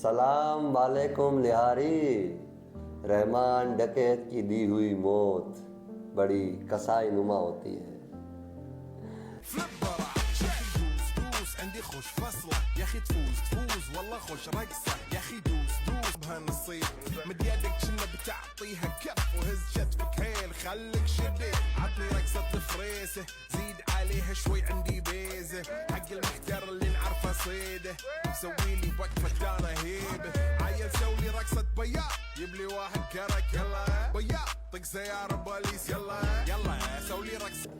सलाम वालेकुम लिहारी रहमान डकैत की दी हुई मौत बड़ी कसाई नुमा होती है فليب برا يا اخي دوس دوس عندي خوش فصلة يا اخي تفوز تفوز والله خوش رقصة يا اخي دوس دوس بهالنصيب مد يدك كنا بتعطيها كف وهز كتفك حيل خليك شديد عطني رقصة الفريسة زيد عليها شوي عندي بيزة حق المحتر اللي نعرفه صيده مسوي لي وقفة دانا هيبة عيل سوي رقصة بياض جيب لي واحد كرك يلا بياض طق سيارة بوليس يلا يلا سوي لي رقصة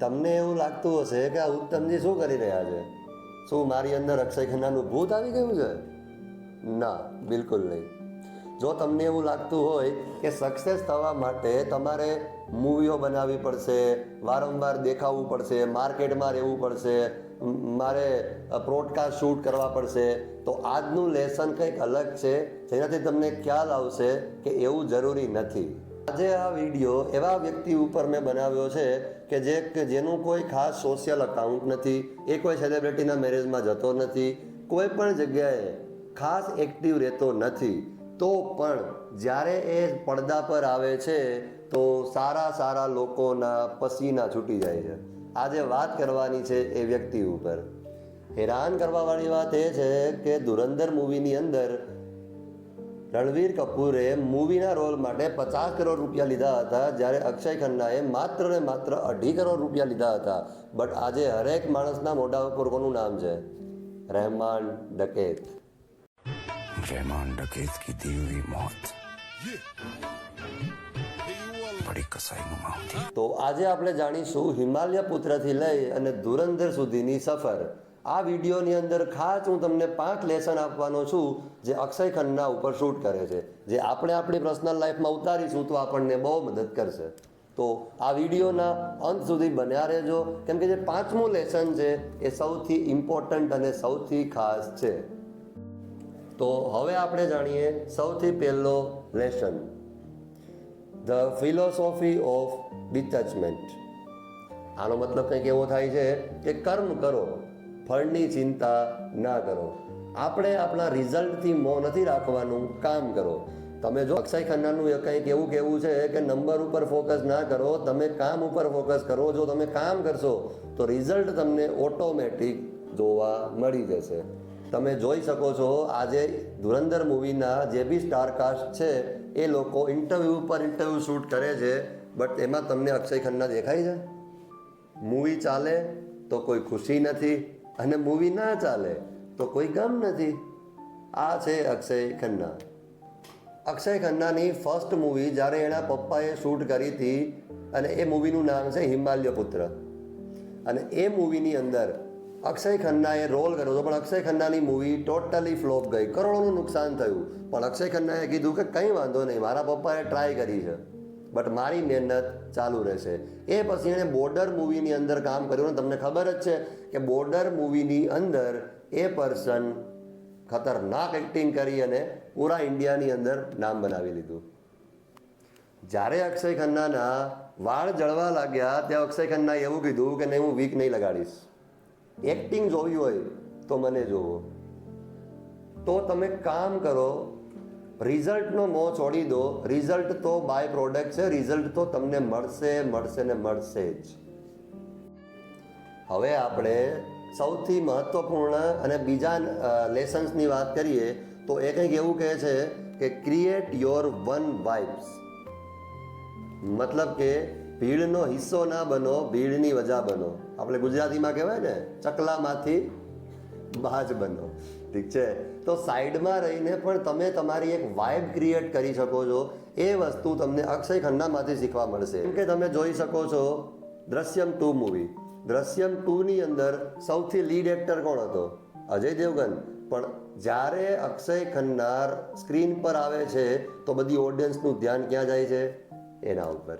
તમને એવું લાગતું હશે કે આ ઉત્તમજી શું કરી રહ્યા છે શું મારી અંદર અક્ષય ખન્નાનું ભૂત આવી ગયું છે ના બિલકુલ નહીં જો તમને એવું લાગતું હોય કે સક્સેસ થવા માટે તમારે મૂવીઓ બનાવવી પડશે, વારંવાર દેખાવું પડશે, માર્કેટમાં રહેવું પડશે મારે પ્રોડકાસ્ટ શૂટ કરવા પડશે, તો આજનું લેસન કંઈક અલગ છે, જેનાથી તમને ખ્યાલ આવશે કે એવું જરૂરી નથી. આજે આ વીડિયો એવા વ્યક્તિ ઉપર મેં બનાવ્યો છે કે જે જેનું કોઈ ખાસ સોશિયલ અકાઉન્ટ નથી, એ કોઈ સેલિબ્રિટીના મેરેજમાં જતો નથી, કોઈ પણ જગ્યાએ ખાસ એક્ટિવ રહેતો નથી. તો પણ જ્યારે એ પડદા પર આવે છે, તો સારા સારા લોકોના પસીના છૂટી જાય છે. આજે વાત કરવાની છે એ વ્યક્તિ ઉપર. હેરાન કરવાવાળી વાત એ છે કે ધુરંધર મૂવીની અંદર રણવીર કપૂરે મૂવીના રોલ માટે પચાસ કરોડ રૂપિયા લીધા હતા, જ્યારે અક્ષય ખન્નાએ માત્ર ને માત્ર અઢી કરોડ રૂપિયા લીધા હતા. બટ આજે હરેક માણસના મોઢા ઉપર કોનું નામ છે? રહેમાન ડકેત. रहमान डकैत की दी हुई मौत બડી કસાઈમાં તો આજે આપણે જાણીશું હિમાલય પુત્રથી લઈ અને ધુરંધર સુધીની સફર આ વિડીયોની અંદર ખાસ હું તમને પાંચ લેસન આપવાનો છું જે અક્ષય ખન્ના ઉપર શૂટ કરે છે જે આપણે આપણી પર્સનલ લાઈફમાં ઉતારીશું તો આપણને બહુ મદદ કરશે તો આ વિડીયોના અંત સુધી બન્યા રહેજો, કેમ કે જે પાંચમું લેસન છે, એ સૌથી ઇમ્પોર્ટન્ટ અને સૌથી ખાસ છે. તો હવે આપણે જાણીએ સૌથી પહેલો lesson. The philosophy of detachment આનો મતલબ કંઈક એવો થાય છે કે કર્મ કરો, ફળની ચિંતા ના કરો. આપણે આપણા રિઝલ્ટથી મોં નથી રાખવાનું, કામ કરો. તમે જો અક્ષય ખન્નાનું કંઈક એવું કહેવું છે કે નંબર ઉપર ફોકસ ના કરો, તમે કામ ઉપર ફોકસ કરો. જો તમે કામ કરશો, તો રિઝલ્ટ તમને ઓટોમેટિક જોવા મળી જશે. તમે જોઈ શકો છો, આજે ધુરંધર મૂવીના જે બી સ્ટારકાસ્ટ છે, એ લોકો ઇન્ટરવ્યૂ ઉપર ઇન્ટરવ્યૂ શૂટ કરે છે. બટ એમાં તમને અક્ષય ખન્ના દેખાય છે? મૂવી ચાલે તો કોઈ ખુશી નથી અને મૂવી ના ચાલે તો કોઈ ગમ નથી. આ છે અક્ષય ખન્ના. અક્ષય ખન્નાની ફર્સ્ટ મૂવી જ્યારે એના પપ્પાએ શૂટ કરી હતી અને એ મૂવીનું નામ છે હિમાલય પુત્ર અને એ મૂવીની અંદર અક્ષય ખન્નાએ રોલ કર્યો હતો, પણ અક્ષય ખન્નાની મૂવી ટોટલી ફ્લોપ ગઈ. કરોડોનું નુકસાન થયું. પણ અક્ષય ખન્નાએ કીધું કે કંઈ વાંધો નહીં, મારા પપ્પાએ ટ્રાય કરી છે. બટ મારી મહેનત ચાલુ રહેશે. એ પછી એણે બોર્ડર મૂવીની અંદર કામ કર્યું અને તમને ખબર જ છે કે બોર્ડર મૂવીની અંદર એ પર્સન ખતરનાક એક્ટિંગ કરી અને પૂરા ઇન્ડિયાની અંદર નામ બનાવી લીધું. જ્યારે અક્ષય ખન્નાના વાળ જળવા લાગ્યા, ત્યાં અક્ષય ખન્નાએ એવું કીધું કે, નહીં, હું વીક નહીં લગાડીશ. એક્ટિંગ જોવી હોય તો મને જોવો. તો તમે કામ કરો, રિઝલ્ટનો મોં છોડી દો. રિઝલ્ટ તો બાય પ્રોડક્ટ છે, રિઝલ્ટ તો તમને મળશે મળશે ને મળશે જ. હવે આપણે સૌથી મહત્વપૂર્ણ અને બીજા લેસન્સની વાત કરીએ, તો એ કંઈક એવું કહે છે કે ક્રિએટ યોર વન વાઇબ્સ મતલબ કે ભીડનો હિસ્સો ના બનો, ભીડની વજા બનો. આપણે ગુજરાતીમાં કહેવાય ને, ચકલામાંથી બાજ બનો. ઠીક છે? તો સાઈડમાં રહીને પણ તમે તમારી એક વાઇબ ક્રિએટ કરી શકો છો. એ વસ્તુ તમને અક્ષય ખન્નામાંથી શીખવા મળશે. કેમ કે તમે જોઈ શકો છો, દ્રશ્યમ ટુ મૂવી દ્રશ્યમ ટુની અંદર સૌથી લીડ એક્ટર કોણ હતો? અજય દેવગન. પણ જ્યારે અક્ષય ખન્નાર સ્ક્રીન પર આવે છે, તો બધી ઓડિયન્સનું ધ્યાન ક્યાં જાય છે? એના ઉપર.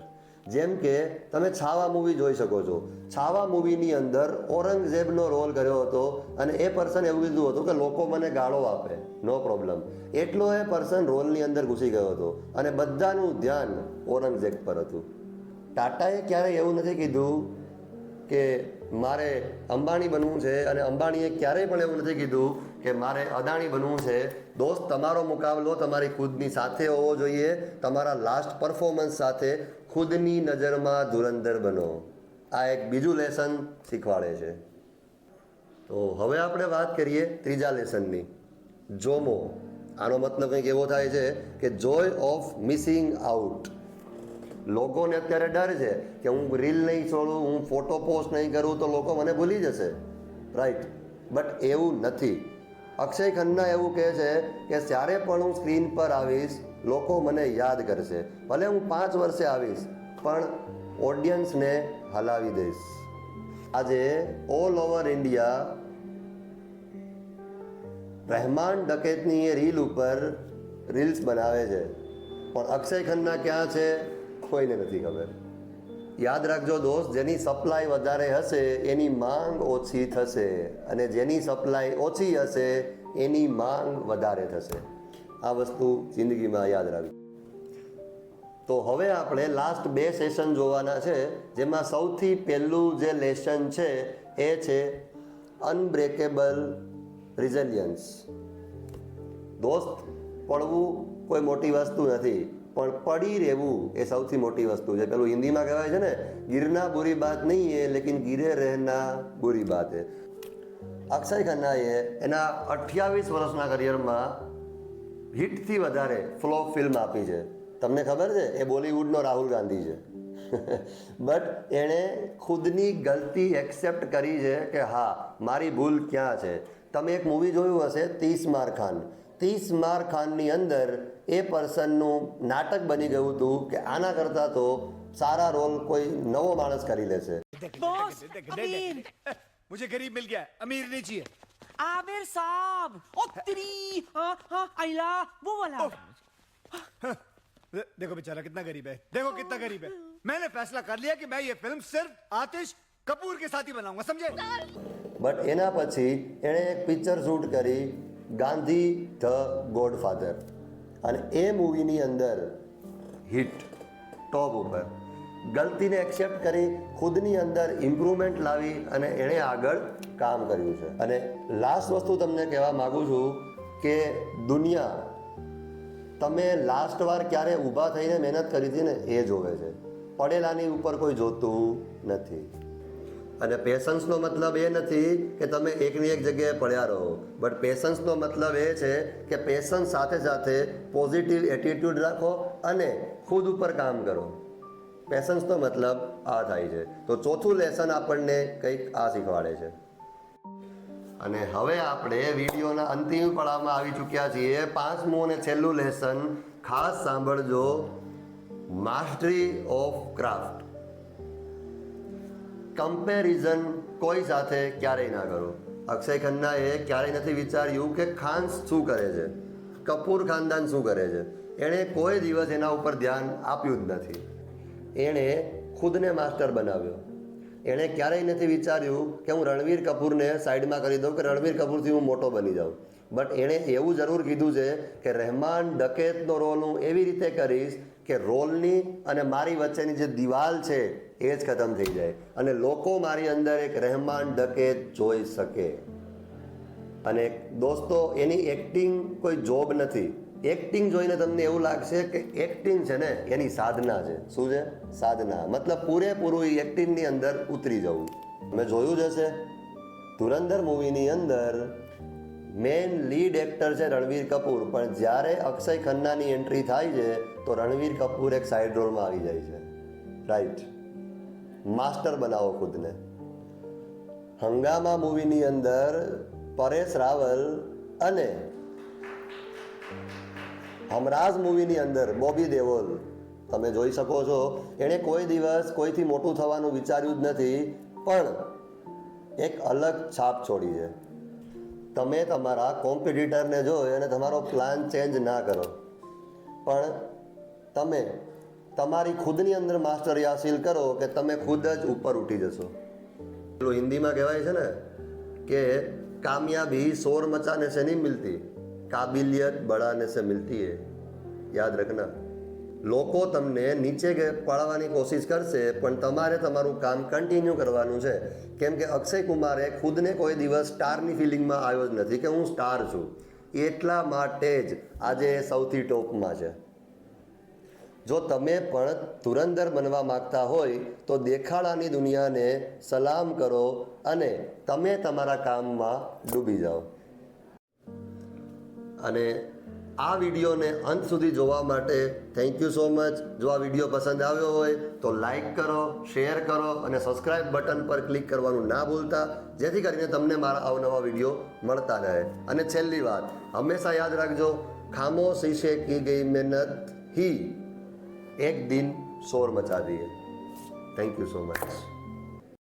જેમ કે તમે છાવા મૂવી જોઈ શકો છો. છાવા મૂવીની અંદર ઔરંગઝેબનો રોલ કર્યો હતો અને એ પર્સન એવું કીધું હતું કે લોકો મને ગાળો આપે નો પ્રોબ્લેમ એટલો એ પર્સન રોલની અંદર ઘૂસી ગયો હતો અને બધાનું ધ્યાન ઔરંગઝેબ પર હતું. ટાટાએ ક્યારેય એવું નથી કીધું કે મારે અંબાણી બનવું છે અને અંબાણીએ ક્યારેય પણ એવું નથી કીધું કે મારે અદાણી બનવું છે. દોસ્ત, તમારો મુકાબલો તમારી ખુદની સાથે હોવો જોઈએ. તમારા લાસ્ટ પરફોર્મન્સ સાથે ખુદની નજરમાં ધુરંધર બનો. આ એક બીજું લેસન શીખવાડે છે. તો હવે આપણે વાત કરીએ ત્રીજા લેસનની જોમો. આનો મતલબ કંઈક એવો થાય છે કે જોય ઓફ મિસિંગ આઉટ લોકોને અત્યારે ડર છે કે હું રીલ નહીં છોડું, હું ફોટો પોસ્ટ નહીં કરું તો લોકો મને ભૂલી જશે. રાઈટ બટ એવું નથી. અક્ષય ખન્ના એવું કહે છે કે જ્યારે પણ હું સ્ક્રીન પર આવીશ, લોકો મને યાદ કરશે. ભલે હું પાંચ વર્ષે આવીશ, પણ ઓડિયન્સને હલાવી દઈશ. આજે ઓલ ઓવર ઇન્ડિયા રહેમાન ડકેતની એ રીલ ઉપર રીલ્સ બનાવે છે. પણ અક્ષય ખન્ના ક્યાં છે? કોઈને નથી ખબર. યાદ રાખજો દોસ્ત, જેની સપ્લાય વધારે હશે, એની માંગ ઓછી થશે. અને જેની સપ્લાય ઓછી હશે, એની માંગ વધારે થશે. આ વસ્તુ જિંદગીમાં યાદ રાખજો. તો હવે આપણે લાસ્ટ બે સેશન જોવાના છે, જેમાં સૌથી પહેલું જે લેસન છે, એ છે અનબ્રેકેબલ રિઝિલિયન્સ દોસ્ત, પડવું કોઈ મોટી વસ્તુ નથી. પણ પડી રહેવું એ સૌથી મોટી વસ્તુ છે. પેલું હિન્દીમાં કહેવાય છે ને, ગિરના બુરી બાત નહીં હે, લેકિન ગિરે રહેના બુરી બાત હે. અક્ષય ખન્નાએ એના અઠ્યાવીસ વર્ષના કરિયરમાં હિટથી વધારે ફ્લોપ ફિલ્મ આપી છે. તમને ખબર છે? એ બોલિવૂડનો રાહુલ ગાંધી છે. બટ એણે ખુદની ગલતી એક્સેપ્ટ કરી છે કે, હા, મારી ભૂલ ક્યાં છે? તમે એક મૂવી જોયું હશે, તીસ માર ખાન. તીસ માર ખાનની અંદર એ પર્સનનું નાટક બની ગયું હતું કે આના કરતાં તો સારા રોલ કોઈ નવો માણસ કરી લેશે बॉस अमीर मुझे गरीब मिल गया अमीर नहीं चाहिए आमिर साहब ओ तेरी हाँ हाँ आइला वो वाला दे- देखो बेचारा कितना गरीब है देखो कितना गरीब है मैंने फैसला कर लिया कि मैं ये फिल्म सिर्फ आतिश कपूर के साथ ही बनाऊंगा समझे બટ એના પછી એણે એક પિક્ચર શૂટ કરી ગાંધી ધ ગોડફાધર અને એ મૂવીની અંદર હિટ ટોપ ઉપર ગલતીને એક્સેપ્ટ કરી ખુદની અંદર ઇમ્પ્રુવમેન્ટ લાવી અને એણે આગળ કામ કર્યું છે. અને લાસ્ટ વસ્તુ તમને કહેવા માગું છું કે દુનિયા તમે લાસ્ટ વાર ક્યારે ઊભા થઈને મહેનત કરી હતી ને એ જોવે છે. પડેલાની ઉપર કોઈ જોતું નથી. અને પેશન્સનો મતલબ એ નથી કે તમે એકની એક જગ્યાએ પડ્યા રહો. બટ પેશન્સનો મતલબ એ છે કે પેશન્સ સાથે સાથે પોઝિટિવ એટીટ્યૂડ રાખો અને ખુદ ઉપર કામ કરો. પેશન્સનો મતલબ આ થાય છે. તો ચોથું લેસન આપણને કંઈક આ શીખવાડે છે. અને હવે આપણે વિડીયોના અંતિમ પડાવમાં આવી ચૂક્યા છીએ. પાંચમું અને છેલ્લું લેસન ખાસ સાંભળજો. માસ્ટરી ઓફ ક્રાફ્ટ કમ્પેરિઝન કોઈ સાથે ક્યારેય ના કરો. અક્ષય ખન્નાએ ક્યારેય નથી વિચાર્યું કે ખાન શું કરે છે. કપૂર ખાનદાન શું કરે છે. એણે કોઈ દિવસ એના ઉપર ધ્યાન આપ્યું જ નથી. એણે ખુદને માસ્ટર બનાવ્યો. એણે ક્યારેય નથી વિચાર્યું કે હું રણવીર કપૂરને સાઈડમાં કરી દઉં કે રણવીર કપૂરથી હું મોટો બની જાઉં. બટ એણે એવું જરૂર કીધું છે કે રહેમાન ડકેતનો રોલ હું એવી રીતે કરીશ કે રોલની અને મારી વચ્ચેની જે દિવાલ છે એ જ ખતમ થઈ જાય. અને લોકો મારી અંદર એક રહેમાન ડકેત જોઈ શકે. અને દોસ્તો, એની એક્ટિંગ કોઈ જોબ નથી. એક્ટિંગ જોઈને તમને એવું લાગશે કે એક્ટિંગ છે ને, એની સાધના છે. શું છે? સાધના. મતલબ પૂરેપૂરું એ એક્ટિંગની અંદર ઉતરી જવું. મેં જોયું જ હશે. ધુરંધર મૂવીની અંદર મેન લીડ એક્ટર છે રણવીર કપૂર. પણ જ્યારે અક્ષય ખન્નાની એન્ટ્રી થાય છે, તો રણવીર કપૂર એક સાઈડ રોલમાં આવી જાય છે. રાઈટ માસ્ટર બનાવો ખુદને. હંગામા મૂવીની અંદર પરેશ રાવલ અને હમરાઝ મૂવીની અંદર બોબી દેવોલ તમે જોઈ શકો છો, એણે કોઈ દિવસ કોઈથી મોટું થવાનું વિચાર્યું જ નથી, પણ એક અલગ છાપ છોડી છે. તમે તમારા કોમ્પિટિટરને જોઈ અને તમારો પ્લાન ચેન્જ ના કરો. પણ તમે તમારી ખુદની અંદર માસ્ટરી હાસિલ કરો કે તમે ખુદ જ ઉપર ઉઠી જશો. પેલું હિન્દીમાં કહેવાય છે ને કે કામયાબી શોર મચાને સે નહીં મિલતી, કાબિલિયત બળાને સે મિલતી હે. યાદ રખના. લોકો તમને નીચે પાડવાની કોશિશ કરશે, પણ તમારે તમારું કામ કન્ટિન્યુ કરવાનું છે. કેમ કે અક્ષય કુમારે ખુદને કોઈ દિવસ સ્ટારની ફિલિંગમાં આવ્યો જ નથી કે હું સ્ટાર છું. એટલા માટે જ આજે સૌથી ટોપમાં છે. જો તમે પણ ધુરંધર બનવા માંગતા હોય, તો દેખાડાની દુનિયાને સલામ કરો અને તમે તમારા કામમાં ડૂબી જાઓ. અને આ વિડીયોને અંત સુધી જોવા માટે થેન્ક યુ સો મચ જો આ વીડિયો પસંદ આવ્યો હોય, તો લાઈક કરો શેર કરો અને સબસ્ક્રાઇબ બટન પર ક્લિક કરવાનું ના ભૂલતા, જેથી કરીને તમને મારા અવનવા વીડિયો મળતા રહે. અને છેલ્લી વાત, હંમેશા યાદ રાખજો, ખામોશી સે કી ગઈ મહેનત ही એક દિન શોર મચા દઈએ. Thank you so much